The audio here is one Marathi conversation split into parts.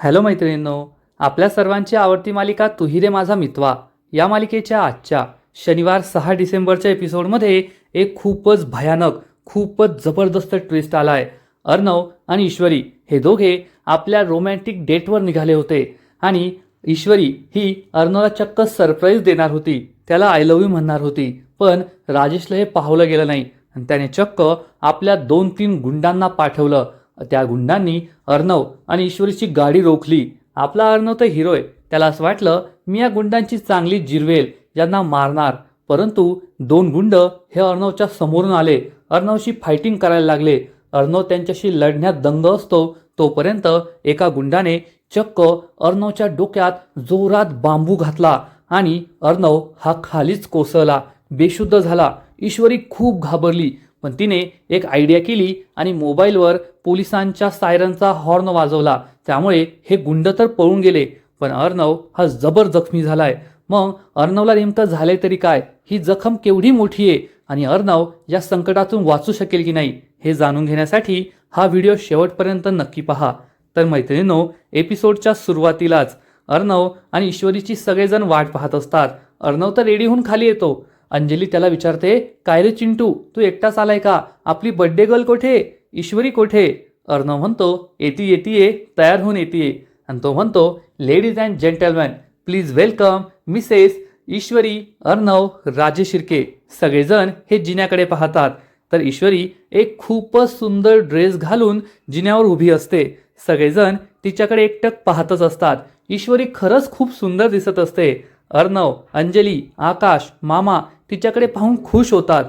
हॅलो मैत्रिणींनो आपल्या सर्वांची आवडती मालिका तुही रे माझा मितवा या मालिकेच्या आजच्या शनिवार सहा डिसेंबरच्या एपिसोडमध्ये एक खूपच भयानक खूपच जबरदस्त ट्विस्ट आला आहे अर्णव आणि ईश्वरी हे दोघे आपल्या रोमॅन्टिक डेटवर निघाले होते आणि ईश्वरी ही अर्णवला चक्क सरप्राईज देणार होती. त्याला आय लव्ह यू म्हणणार होती. पण राजेशला हे पाहवलं गेलं नाही. आणि त्याने चक्क आपल्या दोन तीन गुंडांना पाठवलं. त्या गुंडांनी अर्णव आणि ईश्वरीची गाडी रोखली. आपला अर्णव तर हिरो आहे. त्याला असं वाटलं मी या गुंडांची चांगली जिरवेल यांना मारणार. परंतु दोन गुंड हे अर्णवच्या समोरून आले. अर्णवशी फायटिंग करायला लागले. अर्णव त्यांच्याशी लढण्यात दंग असतो. तोपर्यंत एका गुंडाने चक्क अर्णवच्या डोक्यात जोरात बांबू घातला आणि अर्णव हा खालीच कोसळला. बेशुद्ध झाला. ईश्वरी खूप घाबरली. पण तिने एक आयडिया केली आणि मोबाईलवर पोलिसांच्या सायरनचा हॉर्न वाजवला. त्यामुळे हे गुंड तर पळून गेले पण अर्णव हा जबर जखमी झालाय. मग अर्णवला नेमकं झाले तरी काय? ही जखम केवढी मोठी आहे? आणि अर्णव या संकटातून वाचू शकेल की नाही? हे जाणून घेण्यासाठी हा व्हिडिओ शेवटपर्यंत नक्की पहा. तर मैत्रिणींनो एपिसोडच्या सुरुवातीलाच अर्णव आणि ईश्वरीची सगळेजण वाट पाहत असतात. अर्णव तर रेडी होऊन खाली येतो. अंजली त्याला विचारते काय रे चिंटू तू एकटाच आलाय का? आपली बड्डे गर्ल कोठे? ईश्वरी कोठे? अर्णव म्हणतो येती येतीये तयार होऊन येतीये. आणि तो म्हणतो ladies and gentleman please welcome Mrs Ishwari Arnav Raje Shirke. सगळेजण हे जिन्याकडे पाहतात. तर ईश्वरी एक खूपच सुंदर ड्रेस घालून जिन्यावर उभी असते. सगळेजण तिच्याकडे एकटक पाहतच असतात. ईश्वरी खरंच खूप सुंदर दिसत असते. अर्णव अंजली आकाश मामा तिच्याकडे पाहून खुश होतात.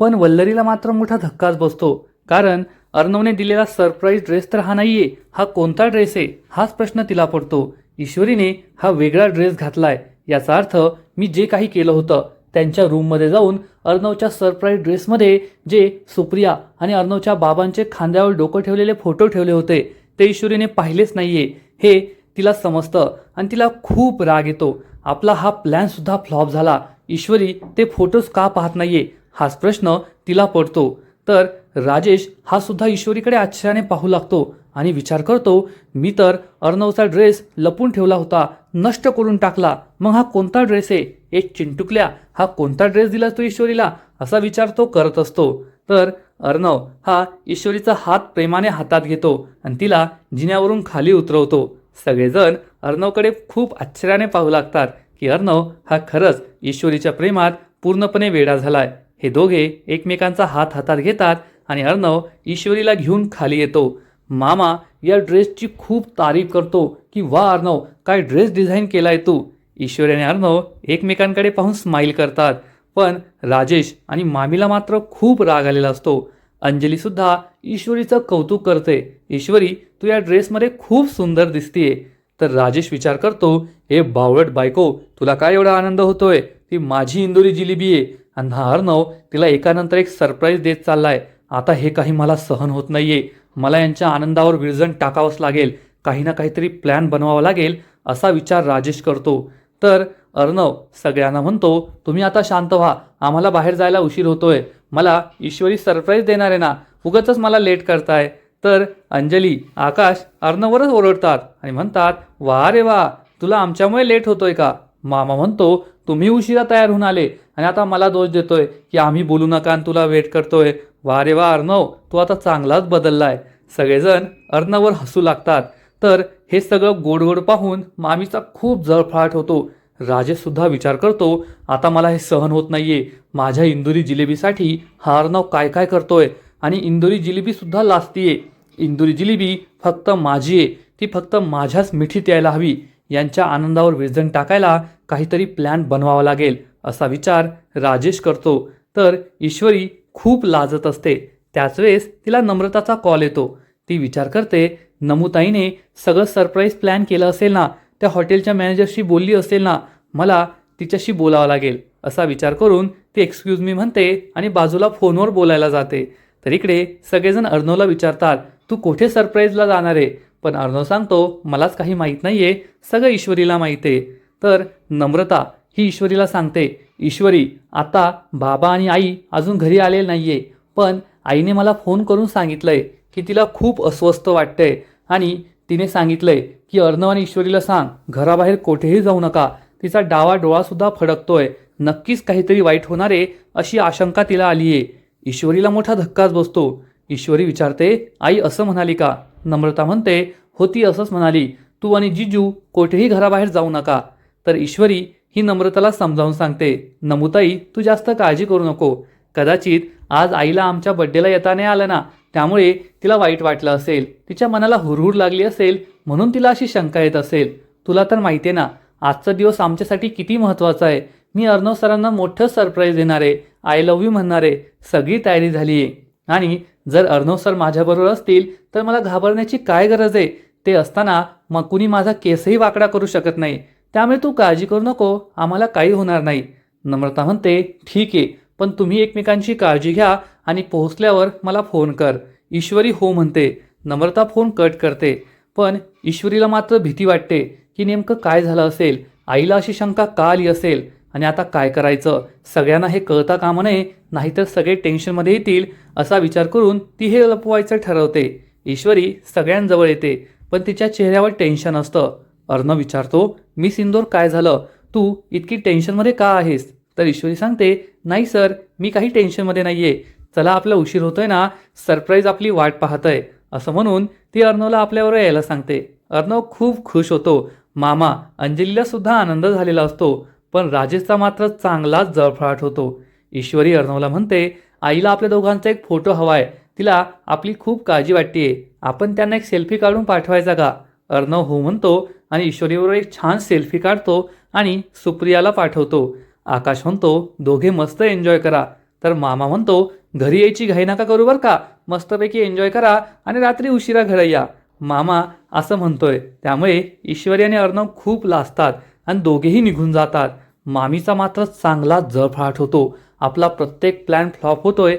पण वल्लरीला मात्र मोठा धक्काच बसतो. कारण अर्णवने दिलेला सरप्राईज ड्रेस तर हा नाहीये हा कोणता ड्रेस आहे? हाच प्रश्न तिला पडतो. ईश्वरीने हा वेगळा ड्रेस घातलाय. याचा अर्थ मी जे काही केलं होतं त्यांच्या रूममध्ये जाऊन अर्णवच्या सरप्राईज ड्रेसमध्ये जे सुप्रिया आणि अर्णवच्या बाबांचे खांद्यावर डोकं ठेवलेले फोटो ठेवले होते ते ईश्वरीने पाहिलेच नाहीये. हे तिला समजतं आणि तिला खूप राग येतो. आपला हा प्लॅनसुद्धा फ्लॉप झाला. ईश्वरी ते फोटोज का पाहत नाहीये? हाच प्रश्न तिला पडतो. तर राजेश हा सुद्धा ईश्वरीकडे आश्चर्याने पाहू लागतो आणि विचार करतो मी तर अर्णवचा ड्रेस लपून ठेवला होता नष्ट करून टाकला. मग हा कोणता ड्रेस आहे? एक चिंटुकल्या हा कोणता ड्रेस दिला तो ईश्वरीला? असा विचार तो करत असतो. तर अर्णव हा ईश्वरीचा हात प्रेमाने हातात घेतो आणि तिला जिन्यावरून खाली उतरवतो. सगळेजण अर्णवकडे खूप आश्चर्याने पाहू लागतात की अर्णव हा खरंच ईश्वरीच्या प्रेमात पूर्णपणे वेडा झालाय. हे दोघे एकमेकांचा हात हातात घेतात आणि अर्णव ईश्वरीला घेऊन खाली येतो. मामा या ड्रेसची खूप तारीफ करतो की वा अर्णव काय ड्रेस डिझाईन केलाय तू. ईश्वरी आणि अर्णव एकमेकांकडे पाहून स्माईल करतात. पण राजेश आणि मामीला मात्र खूप राग आलेला असतो. अंजलीसुद्धा ईश्वरीचं कौतुक करते. ईश्वरी तू या ड्रेसमध्ये खूप सुंदर दिसतीये. तर राजेश विचार करतो हे बावळट बायको तुला काय एवढा आनंद होतोय? ती माझी इंदोरी जिलेबी आहे. आणि हा अर्णव तिला एकानंतर एक सरप्राईज देत चाललाय. आता हे काही मला सहन होत नाहीये. मला यांच्या आनंदावर विरजण टाकावंच लागेल. काही ना काहीतरी प्लॅन बनवावा लागेल असा विचार राजेश करतो. तर अर्णव सगळ्यांना म्हणतो तुम्ही आता शांत व्हा. आम्हाला बाहेर जायला उशीर होतोय. मला ईश्वरी सरप्राईज देणार आहे ना? उगतच मला लेट करताय. तर अंजली आकाश अर्णवरच ओरडतात आणि म्हणतात वा रे वा तुला आमच्यामुळे लेट होतोय का? मामा म्हणतो तुम्ही उशिरा तयार होऊन आले आणि आता मला दोष देतोय की आम्ही बोलू नका आणि तुला वेट करतोय. वा रे वा अर्णव तू आता चांगलाच बदललाय. सगळेजण अर्णवर हसू लागतात. तर हे सगळं गोड गोड पाहून मामीचा खूप जळफळाट होतो. राजेशसुद्धा विचार करतो आता मला हे सहन होत नाहीये. माझ्या इंदुरी जिलेबीसाठी हा अर्णव काय काय करतोय? आणि इंदुरी जिलेबीसुद्धा लाजतीये इंदुरी जिलेबी फक्त माझी आहे ती फक्त माझ्याच मिठीत यायला हवी. यांच्या आनंदावर विरजण टाकायला काहीतरी प्लॅन बनवावा लागेल असा विचार राजेश करतो. तर ईश्वरी खूप लाजत असते. त्याच वेळेस तिला नम्रताचा कॉल येतो. ती विचार करते नमुताईने सगळं सरप्राईज प्लॅन केलं असेल ना? त्या हॉटेलच्या मॅनेजरशी बोलली असेल ना? मला तिच्याशी बोलावं लागेल. असा विचार करून ती एक्सक्यूज मी म्हणते आणि बाजूला फोनवर बोलायला जाते. तर इकडे सगळेजण अर्णवला विचारतात तू कुठे सरप्राईजला जाणार आहे? पण अर्णव सांगतो मलाच काही माहीत नाही आहे सगळं ईश्वरीला माहीत आहे. तर नम्रता ही ईश्वरीला सांगते ईश्वरी आता बाबा आणि आई अजून घरी आलेले आहे पण आईने मला फोन करून सांगितलं आहे की तिला खूप अस्वस्थ वाटतंय आणि तिने सांगितलं आहे की अर्णव आणि ईश्वरीला सांग घराबाहेर कोठेही जाऊ नका तिचा डावा डोळासुद्धा फडकतोय नक्कीच काहीतरी वाईट होणार आहे अशी आशंका तिला आली आहे ईश्वरीला मोठा धक्काच बसतो. ईश्वरी विचारते आई असं म्हणाली का? नम्रता म्हणते होती असंच म्हणाली तू आणि जिजू कोठेही घराबाहेर जाऊ नका. तर ईश्वरी ही नम्रताला समजावून सांगते नमुताई तू जास्त काळजी करू नको. कदाचित आज आईला आमच्या बड्डेला येता नाही आलं ना त्यामुळे तिला वाईट वाटलं असेल. तिच्या मनाला हुरहुर लागली असेल म्हणून तिला अशी शंका येत असेल. तुला तर माहिती आहे ना आजचा दिवस आमच्यासाठी किती महत्त्वाचा आहे. मी अर्णव सरांना मोठं सरप्राईज देणार आहे. आय लव्ह यू म्हणणारे सगळी तयारी झाली आहे. आणि जर अर्णव सर माझ्याबरोबर असतील तर मला घाबरण्याची काय गरज आहे? ते असताना मग कुणी माझा केसही वाकडा करू शकत नाही. त्यामुळे तू काळजी करू नको आम्हाला काही होणार नाही. नम्रता म्हणते ठीक आहे पण तुम्ही एकमेकांची काळजी घ्या आणि पोहोचल्यावर मला फोन कर. ईश्वरी हो म्हणते. नम्रता फोन कट करते. पण ईश्वरीला मात्र भीती वाटते की नेमकं काय झालं असेल? आईला अशी शंका का आली असेल? आणि आता काय करायचं? सगळ्यांना हे कळता कामा नये नाहीतर सगळे टेन्शनमध्ये येतील असा विचार करून ती हे लपवायचं ठरवते. ईश्वरी सगळ्यांजवळ येते पण तिच्या चेहऱ्यावर टेन्शन असतं. अर्णव विचारतो मी सिंदोर काय झालं? तू इतकी टेन्शनमध्ये का आहेस? तर ईश्वरी सांगते नाही सर मी काही टेन्शनमध्ये नाही आहे चला आपला उशीर होतोय ना सरप्राईज आपली वाट पाहतंय. असं म्हणून ती अर्णवला आपल्यावर यायला सांगते. अर्णव खूप खुश होतो. मामा अंजलीला सुद्धा आनंद झालेला असतो. पण राजेशचा मात्र चांगलाच जळफळाट होतो. ईश्वरी अर्णवला म्हणते आईला आपल्या दोघांचा एक फोटो हवाय. तिला आपली खूप काळजी वाटतेय. आपण त्यांना एक सेल्फी काढून पाठवायचा का? अर्णव हो म्हणतो आणि ईश्वरीबरोबर एक छान सेल्फी काढतो आणि सुप्रियाला पाठवतो. आकाश म्हणतो दोघे मस्त एन्जॉय करा. तर मामा म्हणतो घरी यायची घाई नका करू बरं का? मस्तपैकी एन्जॉय करा आणि रात्री उशिरा घरी या. मामा असं म्हणतोय. त्यामुळे ईश्वरी आणि अर्णव खूप लाजतात. आणि दोघेही निघून जातात. मामीचा मात्र चांगला जळफळाट होतो. आपला प्रत्येक प्लॅन फ्लॉप होतोय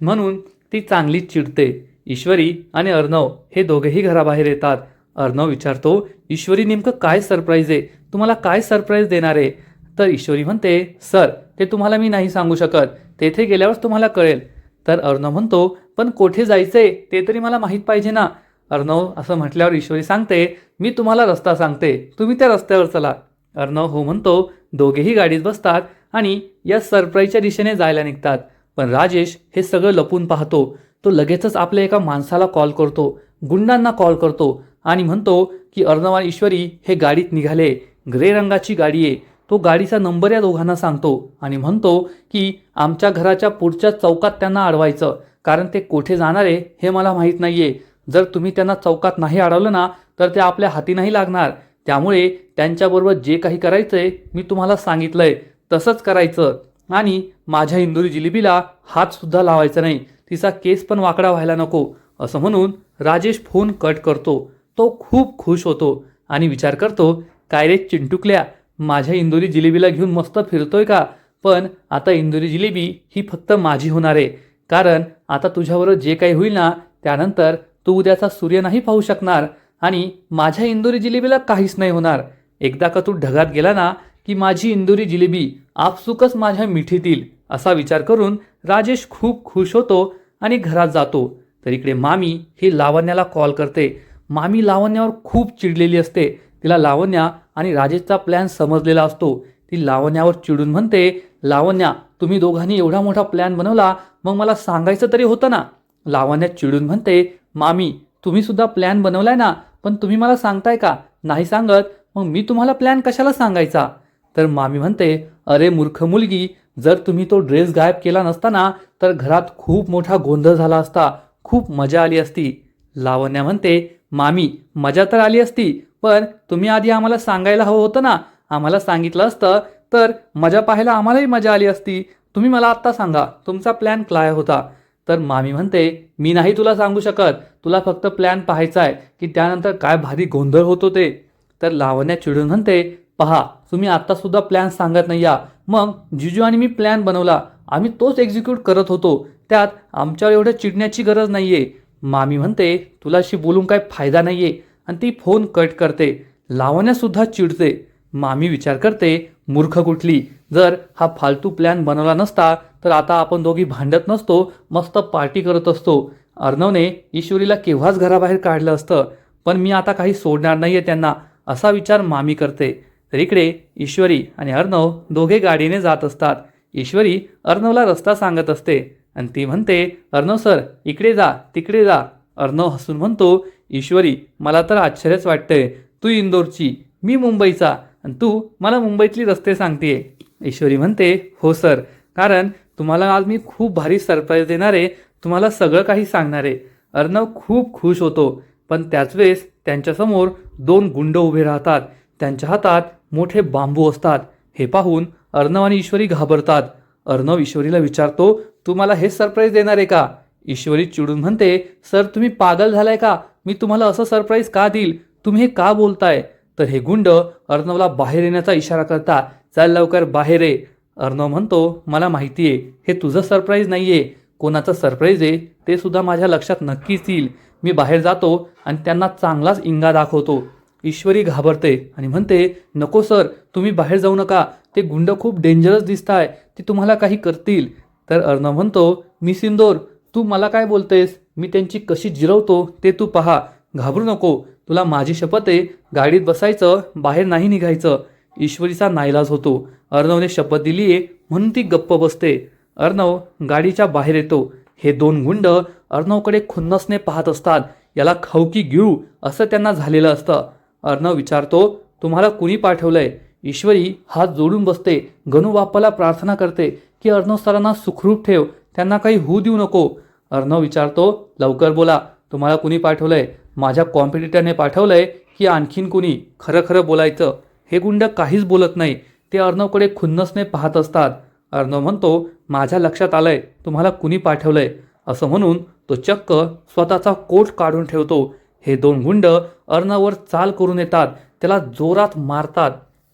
म्हणून ती चांगली चिडते. ईश्वरी आणि अर्णव हे दोघेही घराबाहेर येतात. अर्णव विचारतो ईश्वरी नेमकं काय सरप्राईज आहे? तुम्हाला काय सरप्राईज देणार आहे? तर ईश्वरी म्हणते सर ते तुम्हाला मी नाही सांगू शकत. तेथे गेल्यावर तुम्हाला कळेल. तर अर्णव म्हणतो पण कोठे जायचंय? ते तरी मला माहीत पाहिजे ना. अर्णव असं म्हटल्यावर ईश्वरी सांगते मी तुम्हाला रस्ता सांगते. तुम्ही त्या रस्त्यावर चला. अर्णव हो म्हणतो दोघेही गाडीत बसतात आणि या सरप्राईजच्या दिशेने जायला निघतात. पण राजेश हे सगळं लपून पाहतो. तो लगेचच आपल्या एका माणसाला कॉल करतो. गुंडांना कॉल करतो आणि म्हणतो की अर्णव आणि ईश्वरी हे गाडीत निघाले. ग्रे रंगाची गाडी आहे. तो गाडीचा नंबर या दोघांना सांगतो आणि म्हणतो की आमच्या घराच्या पुढच्या चौकात त्यांना अडवायचं. कारण ते कोठे जाणार आहे हे मला माहीत नाही आहे जर तुम्ही त्यांना चौकात नाही अडवलं ना तर ते आपल्या हाती नाही लागणार. त्यामुळे त्यांच्याबरोबर जे काही करायचं आहे मी तुम्हाला सांगितलं आहे तसंच करायचं. आणि माझ्या इंदुरी जिलेबीला हातसुद्धा लावायचा नाही. तिचा केस पण वाकडा व्हायला नको. असं म्हणून राजेश फोन कट करतो. तो खूप खुश होतो आणि विचार करतो काय रे चिंटुकल्या माझ्या इंदुरी जिलेबीला घेऊन मस्त फिरतोय का? पण आता इंदुरी जिलेबी ही फक्त माझी होणार आहे. कारण आता तुझ्याबरोबर जे काही होईल ना त्यानंतर तू उद्याचा सूर्य नाही पाहू शकणार. आणि माझ्या इंदोरी जिलेबीला काहीच नाही होणार. एकदा का तू ढगात गेला ना की माझी इंदोरी जिलेबी आपसुकच माझ्या मिठीतील असा विचार करून राजेश खूप खुश होतो आणि घरात जातो. तर इकडे मामी ही लावण्याला कॉल करते. मामी लावण्यावर खूप चिडलेली असते. तिला लावण्या आणि राजेशचा प्लॅन समजलेला असतो. ती लावण्यावर चिडून म्हणते लावण्या तुम्ही दोघांनी एवढा मोठा प्लॅन बनवला मग मला सांगायचं तरी होतं ना? लावण्या चिडून म्हणते मामी तुम्ही सुद्धा प्लॅन बनवलाय ना पण तुम्ही मला सांगताय का? नाही सांगत. मग मी तुम्हाला प्लॅन कशाला सांगायचा? तर मामी म्हणते अरे मूर्ख मुलगी जर तुम्ही तो ड्रेस गायब केला नसताना तर घरात खूप मोठा गोंधळ झाला असता. खूप मजा आली असती. लावण्या म्हणते मामी मजा तर आली असती पण तुम्ही आधी आम्हाला सांगायला हवं होतं ना. आम्हाला सांगितलं असतं तर मजा पाहायला आम्हालाही मजा आली असती. तुम्ही मला आत्ता सांगा तुमचा प्लॅन काय होता? तर मामी म्हणते मी नाही तुला सांगू शकत. तुला फक्त प्लॅन पाहायचा आहे की त्यानंतर काय भारी गोंधळ होतो ते. तर लावण्या चिडून म्हणते पहा तुम्ही आत्तासुद्धा प्लॅन सांगत नाही या. मग जिजू आणि मी प्लॅन बनवला. आम्ही तोच एक्झिक्यूट करत होतो. त्यात आमच्यावर एवढं चिडण्याची गरज नाहीये. मामी म्हणते तुला अशी बोलून काय फायदा नाहीये. आणि ती फोन कट करते. लावण्यासुद्धा चिडते. मामी विचार करते मूर्ख कुठली? जर हा फालतू प्लॅन बनवला नसता तर आता आपण दोघी भांडत नसतो मस्त पार्टी करत असतो. अर्णवने ईश्वरीला केव्हाच घराबाहेर काढलं असतं पण मी आता काही सोडणार नाही आहे त्यांना असा विचार मामी करते. तर इकडे ईश्वरी आणि अर्णव दोघे गाडीने जात असतात. ईश्वरी अर्णवला रस्ता सांगत असते आणि ती म्हणते अर्णव सर इकडे जा तिकडे जा. अर्णव हसून म्हणतो ईश्वरी मला तर आश्चर्यच वाटतंय. तू इंदोरची मी मुंबईचा आणि तू मला मुंबईतली रस्ते सांगते ईश्वरी म्हणते हो सर कारण तुम्हाला आज मी खूप भारी सरप्राईज देणार आहे. तुम्हाला सगळं काही सांगणार आहे. अर्णव खूप खुश होतो. पण त्याच वेळेस त्यांच्यासमोर दोन गुंड उभे राहतात. त्यांच्या हातात मोठे बांबू असतात. हे पाहून अर्णव आणि ईश्वरी घाबरतात. अर्णव ईश्वरीला विचारतो तू मला सरप्राईज देणार आहे का? ईश्वरी चिडून म्हणते सर तुम्ही पागल झालाय का? मी तुम्हाला असं सरप्राईज का देईल? तुम्ही हे का बोलताय? तर हे गुंड अर्णवला बाहेर येण्याचा इशारा करता चल लवकर बाहेर ये. अर्णव म्हणतो मला माहिती आहे हे तुझं सरप्राईज नाही आहे कोणाचं सरप्राईज आहे ते सुद्धा माझ्या लक्षात नक्कीच येईल. मी बाहेर जातो आणि त्यांना चांगलाच इंगा दाखवतो. ईश्वरी घाबरते आणि म्हणते नको सर तुम्ही बाहेर जाऊ नका. ते गुंड खूप डेंजरस दिसत आहे ते तुम्हाला काही करतील. तर अर्णव म्हणतो मी सिंदोर तू मला काय बोलतेस? मी त्यांची कशी जिरवतो ते तू पहा. घाबरू नको. तुला माझी शपथ आहे. गाडीत बसायचं बाहेर नाही निघायचं. ईश्वरीचा नाईलाज होतो. अर्णवने शपथ दिली आहे म्हणून ती गप्प बसते. अर्णव गाडीच्या बाहेर येतो. हे दोन गुंड अर्णवकडे खुन्नसने पाहत असतात. याला खाऊ की गिळू असं त्यांना झालेलं असतं. अर्णव विचारतो तुम्हाला कुणी पाठवलंय? ईश्वरी हात जोडून बसते. गणू बाप्पाला प्रार्थना करते की अर्णव सरांना सुखरूप ठेव. त्यांना काही होऊ देऊ नको. अर्णव विचारतो लवकर बोला. तुम्हाला कुणी पाठवलंय? माझ्या कॉम्पिटिटरने पाठवलंय की आणखीन कुणी? खरं खरं बोलायचं. हे गुंड काहीच बोलत नाही. ते अर्णवकडे खुन्नसने पाहत असतात. अर्णव म्हणतो माझ्या लक्षात आलंय तुम्हाला कुणी पाठवलंय? असं म्हणून तो चक्क स्वतःचा कोट काढून ठेवतो. हे दोन गुंड अर्णववर चाल करून येतात. त्याला जोरात मारतात.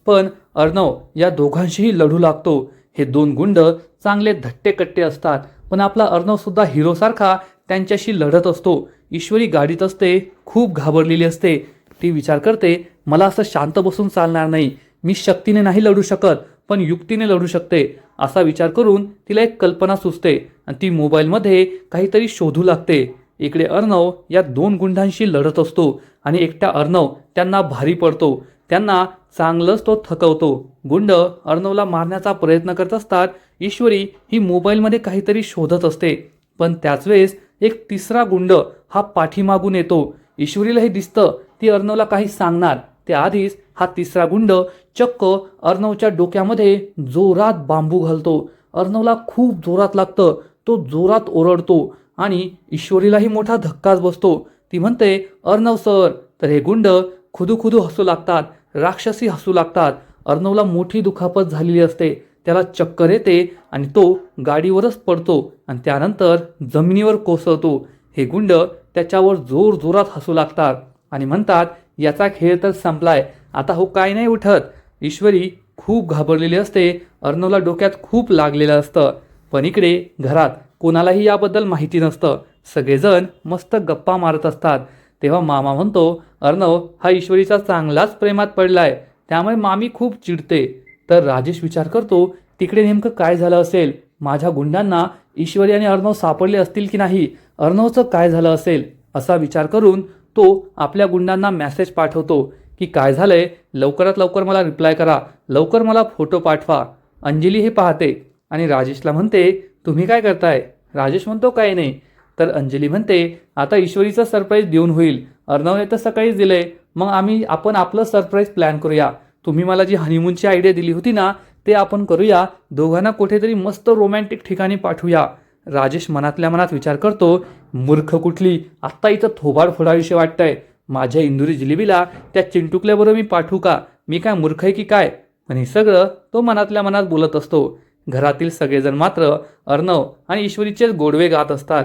पण अर्णव या दोघांशीही लढू लागतो. हे दोन गुंड चांगले धट्टेकट्टे असतात. पण आपला अर्णवसुद्धा हिरोसारखा त्यांच्याशी लढत असतो. ईश्वरी गाडीत असते खूप घाबरलेली असते. ती विचार करते मला असं शांत बसून चालणार नाही. मी शक्तीने नाही लढू शकत पण युक्तीने लढू शकते असा विचार करून तिला एक कल्पना सुचते आणि ती मोबाईलमध्ये काहीतरी शोधू लागते. इकडे अर्णव या दोन गुंडांशी लढत असतो आणि एकटा अर्णव त्यांना भारी पडतो. त्यांना चांगलंच तो थकवतो. गुंड अर्णवला मारण्याचा प्रयत्न करत असतात. ईश्वरी ही मोबाईलमध्ये काहीतरी शोधत असते. पण त्याच वेळेस एक तिसरा गुंड हा पाठीमागून येतो. ईश्वरीला हे दिसतं ती अर्णवला काही सांगणार. त्याआधीच हा तिसरा गुंड चक्क अर्णवच्या डोक्यामध्ये जोरात बांबू घालतो. अर्णवला खूप जोरात लागतं. तो जोरात ओरडतो आणि ईश्वरीलाही मोठा धक्काच बसतो. ती म्हणते अर्णव सर तर हे गुंड खुदूखुदू हसू लागतात राक्षसी हसू लागतात. अर्णवला मोठी दुखापत झालेली असते. त्याला चक्कर येते आणि तो गाडीवरच पडतो आणि त्यानंतर जमिनीवर कोसळतो. हे गुंड त्याच्यावर जोर जोरात हसू लागतात. आणि म्हणतात याचा खेळ तर संपलाय. आता हो काय नाही उठत. ईश्वरी खूप घाबरलेली असते. अर्णवला डोक्यात खूप लागलेलं असतं. पण इकडे घरात कोणालाही याबद्दल माहिती नसतं. सगळेजण मस्त गप्पा मारत असतात. तेव्हा मामा म्हणतो अर्णव हा ईश्वरीचा चांगलाच प्रेमात पडलाय. त्यामुळे मामी खूप चिडते. तर राजेश विचार करतो तिकडे नेमकं काय झालं असेल? माझ्या गुंडांना ईश्वरी आणि अर्णव सापडले असतील की नाही? अर्णवचं काय झालं असेल? असा विचार करून तो आपल्या गुंडांना मेसेज पाठवतो की काय झालंय? लवकरात लवकर मला रिप्लाय करा. लवकर मला फोटो पाठवा. अंजली हे पाहते आणि राजेशला म्हणते तुम्ही काय करताय? राजेश म्हणतो काय नाही. तर अंजली म्हणते आता ईश्वरीचं सरप्राईज देऊन होईल. अर्णवने तर सकाळीच दिलंय. मग आम्ही आपण आपलं सरप्राईज प्लॅन करूया. तुम्ही मला जी हनीमूनची आयडिया दिली होती ना ते आपण करूया. दोघांना कुठेतरी मस्त रोमॅन्टिक ठिकाणी पाठवूया. राजेश मनातल्या मनात विचार करतो मूर्ख कुठली? आत्ता इथं थोबाड फोडाविषयी वाटतंय. माझ्या इंदुरी जिलेबीला त्या चिंटुकल्याबरोबर मी पाठवू का? मी काय मूर्ख आहे की काय? पण हे सगळं तो मनातल्या मनात बोलत असतो. घरातील सगळेजण मात्र अर्णव आणि ईश्वरीचेच गोडवे गात असतात.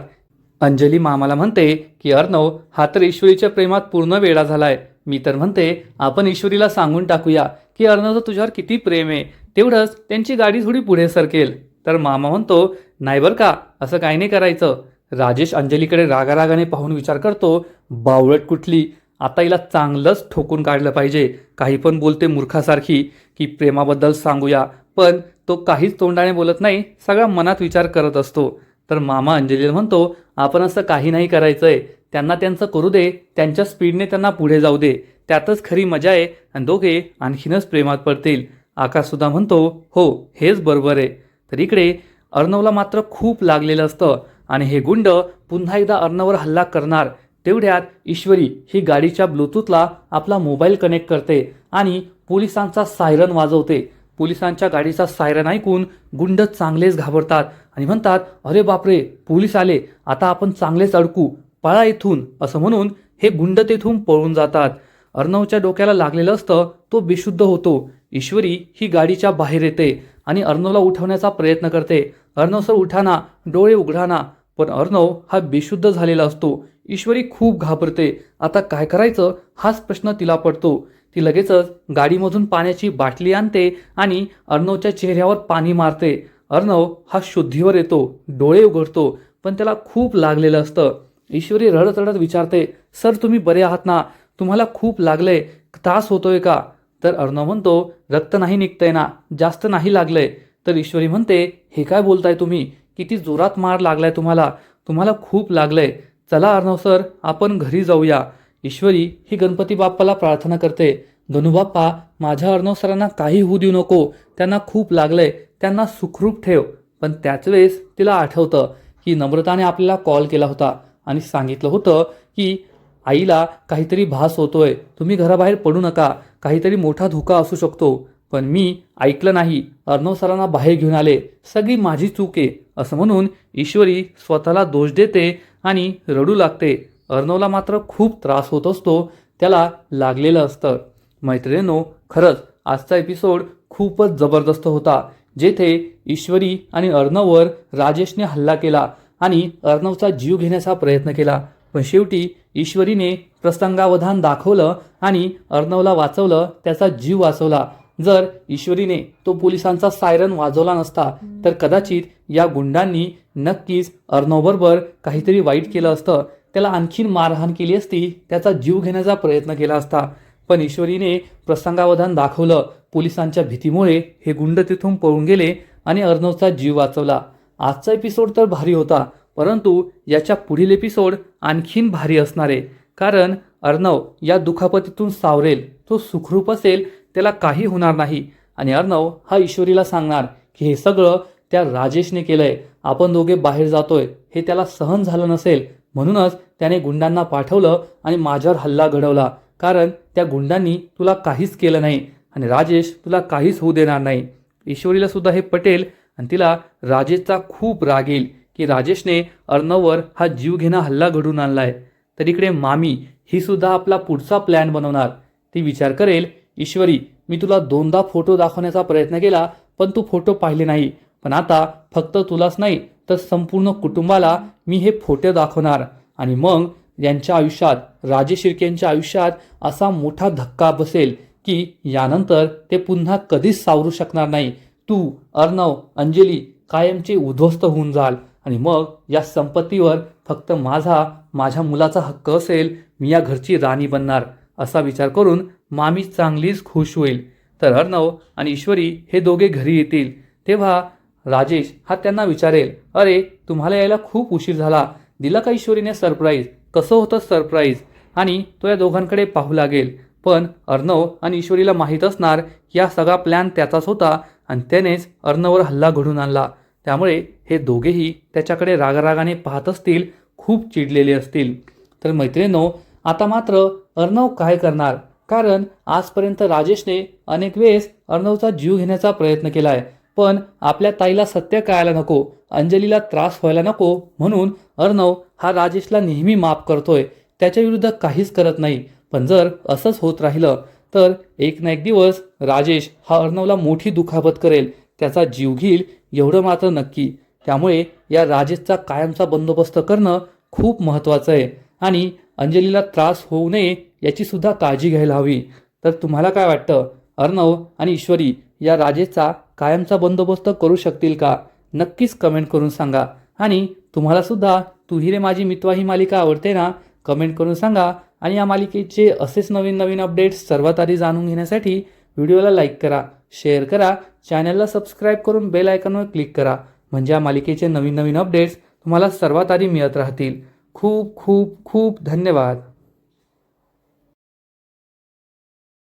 अंजली मामाला म्हणते की अर्णव हा तर ईश्वरीच्या प्रेमात पूर्ण वेळा झालाय. मी तर म्हणते आपण ईश्वरीला सांगून टाकूया की अर्णवचं तुझ्यावर किती प्रेम आहे. तेवढंच त्यांची गाडी थोडी पुढे सरकेल. तर मामा म्हणतो नाही बरं का? असं काही नाही करायचं. राजेश अंजलीकडे रागारागाने पाहून विचार करतो बावळट कुठली? आता हिला चांगलंच ठोकून काढलं पाहिजे. काही पण बोलते मूर्खासारखी की प्रेमाबद्दल सांगूया. पण तो काहीच तोंडाने बोलत नाही सगळा मनात विचार करत असतो. तर मामा अंजलीला म्हणतो आपण असं काही नाही करायचं आहे त्यांना त्यांचं करू दे. त्यांच्या स्पीडने त्यांना पुढे जाऊ दे. त्यातच खरी मजा आहे आणि दोघे आणखीनच प्रेमात पडतील. आकाशसुद्धा म्हणतो हो हेच बरोबर आहे. तर इकडे अर्णवला मात्र खूप लागलेलं असतं. आणि हे गुंड पुन्हा एकदा अर्णववर हल्ला करणार. तेवढ्यात ईश्वरी ही गाडीच्या ब्लूटूथला आपला मोबाईल कनेक्ट करते आणि पोलिसांचा सायरन वाजवते. पोलिसांच्या गाडीचा सायरन ऐकून गुंड चांगलेच घाबरतात आणि म्हणतात अरे बापरे पोलीस आले. आता आपण चांगलेच अडकू. पळा इथून. असं म्हणून हे गुंड तेथून पळून जातात. अर्णवच्या डोक्याला लागलेलं असतं तो बेशुद्ध होतो. ईश्वरी ही गाडीच्या बाहेर येते आणि अर्णवला उठवण्याचा प्रयत्न करते. अर्णव सर उठाना डोळे उघडाना पण अर्णव हा बेशुद्ध झालेला असतो. ईश्वरी खूप घाबरते. आता काय करायचं? हाच प्रश्न तिला पडतो. ती लगेचच गाडीमधून पाण्याची बाटली आणते आणि अर्णवच्या चेहऱ्यावर पाणी मारते. अर्णव हा शुद्धीवर येतो डोळे उघडतो पण त्याला खूप लागलेलं असतं. ईश्वरी रडत रडत विचारते सर तुम्ही बरे आहात ना? तुम्हाला खूप लागलंय. त्रास होतोय का? तर अर्णव म्हणतो रक्त नाही निघतंय ना. जास्त नाही लागलंय. तर ईश्वरी म्हणते हे काय बोलताय तुम्ही? किती जोरात मार लागलाय तुम्हाला. तुम्हाला खूप लागलंय. चला अर्णव सर आपण घरी जाऊया. ईश्वरी ही गणपती बाप्पाला प्रार्थना करते. गणूबाप्पा माझ्या अर्णव सरांना काही होऊ देऊ नको. त्यांना खूप लागलंय. त्यांना सुखरूप ठेव. पण त्याच वेळेस तिला आठवतं की नम्रताने आपल्याला कॉल केला होता आणि सांगितलं होतं की आईला काहीतरी भास होतोय. तुम्ही घराबाहेर पडू नका. काहीतरी मोठा धोका असू शकतो. पण मी ऐकलं नाही. अर्णव सरांना बाहेर घेऊन आले. सगळी माझी चूक आहे असं म्हणून ईश्वरी स्वतःला दोष देते आणि रडू लागते. अर्णवला मात्र खूप त्रास होत असतो त्याला लागलेलं असतं. मैत्रिणीनो खरंच आजचा एपिसोड खूपच जबरदस्त होता जेथे ईश्वरी आणि अर्णववर राजेशने हल्ला केला आणि अर्णवचा जीव घेण्याचा प्रयत्न केला. पण शेवटी ईश्वरीने प्रसंगावधान दाखवलं आणि अर्णवला वाचवलं त्याचा जीव वाचवला. जर ईश्वरीने तो पोलिसांचा सायरन वाजवला नसता तर कदाचित या गुंडांनी नक्कीच अर्णवबरोबर काहीतरी वाईट केलं असतं. त्याला आणखीन मारहाण केली असती त्याचा जीव घेण्याचा प्रयत्न केला असता. पण ईश्वरीने प्रसंगावधान दाखवलं. पोलिसांच्या भीतीमुळे हे गुंड तिथून पळून गेले आणि अर्णवचा जीव वाचवला. आजचा एपिसोड तर भारी होता परंतु याच्या पुढील एपिसोड आणखीन भारी असणार आहे. कारण अर्णव या दुखापतीतून सावरेल. तो सुखरूप असेल त्याला काही होणार नाही. आणि अर्णव हा ईश्वरीला सांगणार की हे सगळं त्या राजेशने केलंय. आपण दोघे बाहेर जातोय. हे त्याला सहन झालं नसेल. म्हणूनच त्याने गुंडांना पाठवलं आणि माझ्यावर हल्ला घडवला. कारण त्या गुंडांनी तुला काहीच केलं नाही. आणि राजेश तुला काहीच होऊ देणार नाही. ईश्वरीला सुद्धा हे पटेल आणि तिला राजेशचा खूप राग येईल की राजेशने अर्णववर हा जीव घेणा हल्ला घडून आणलाय. तर इकडे मामी ही सुद्धा आपला पुढचा प्लॅन बनवणार. ती विचार करेल ईश्वरी मी तुला दोनदा फोटो दाखवण्याचा प्रयत्न केला पण तू फोटो पाहिले नाही. पण आता फक्त तुलाच नाही तर संपूर्ण कुटुंबाला मी हे फोटो दाखवणार. आणि मग यांच्या आयुष्यात राजे शिर्केंच्या आयुष्यात असा मोठा धक्का बसेल की यानंतर ते पुन्हा कधीच सावरू शकणार नाही. तू अर्णव अंजली कायमचे उद्ध्वस्त होऊन जाल. आणि मग या संपत्तीवर फक्त माझा माझ्या मुलाचा हक्क असेल मी या घरची राणी बनणार असा विचार करून मामी चांगलीच खुश होईल. तर अर्णव आणि ईश्वरी हे दोघे घरी येतील. तेव्हा राजेश हा त्यांना विचारेल अरे तुम्हाला यायला खूप उशीर झाला. दिला का ईश्वरीने सरप्राईज? कसं होतं सरप्राईज? आणि तो या दोघांकडे पाहू लागेल. पण अर्णव आणि ईश्वरीला माहीत असणार की हा सगळा प्लॅन त्याचाच होता. आणि त्यानेच अर्णववर हल्ला घडून आणला. त्यामुळे हे दोघेही त्याच्याकडे रागारागाने पाहत असतील खूप चिडलेले असतील. तर मैत्रिणीनो आता मात्र अर्णव काय करणार? कारण आजपर्यंत राजेशने अनेक वेळेस अर्णवचा जीव घेण्याचा प्रयत्न केलाय. पण आपल्या ताईला सत्य कळायला नको अंजलीला त्रास व्हायला नको म्हणून अर्णव हा राजेशला नेहमी माफ करतोय. त्याच्या विरुद्ध काहीच करत नाही. पण जर असंच होत राहिलं तर एक ना एक दिवस राजेश हा अर्णवला मोठी दुखापत करेल. त्याचा जीव घेईल एवढं मात्र नक्की. त्यामुळे या राजेशचा कायमचा बंदोबस्त करणं खूप महत्त्वाचं आहे. आणि अंजलीला त्रास होऊ नये याची सुद्धा काळजी घ्यायला हवी. तर तुम्हाला काय वाटतं? अर्णव आणि ईश्वरी या राजेचा कायमचा बंदोबस्त करू शकतील का? नक्कीच कमेंट करून सांगा. आणि तुम्हालासुद्धा तुही तू रे माझी मितवा ही मालिका आवडते ना? कमेंट करून सांगा. आणि या मालिकेचे असेच नवीन नवीन अपडेट्स सर्वात आधी जाणून घेण्यासाठी व्हिडिओला लाईक करा शेअर करा चॅनलला सबस्क्राईब करून बेल आयकॉनवर क्लिक करा. म्हणजे या मालिकेचे नवीन नवीन अपडेट्स तुम्हाला सर्वात आधी मिळत राहतील. खूप खूप खूप धन्यवाद.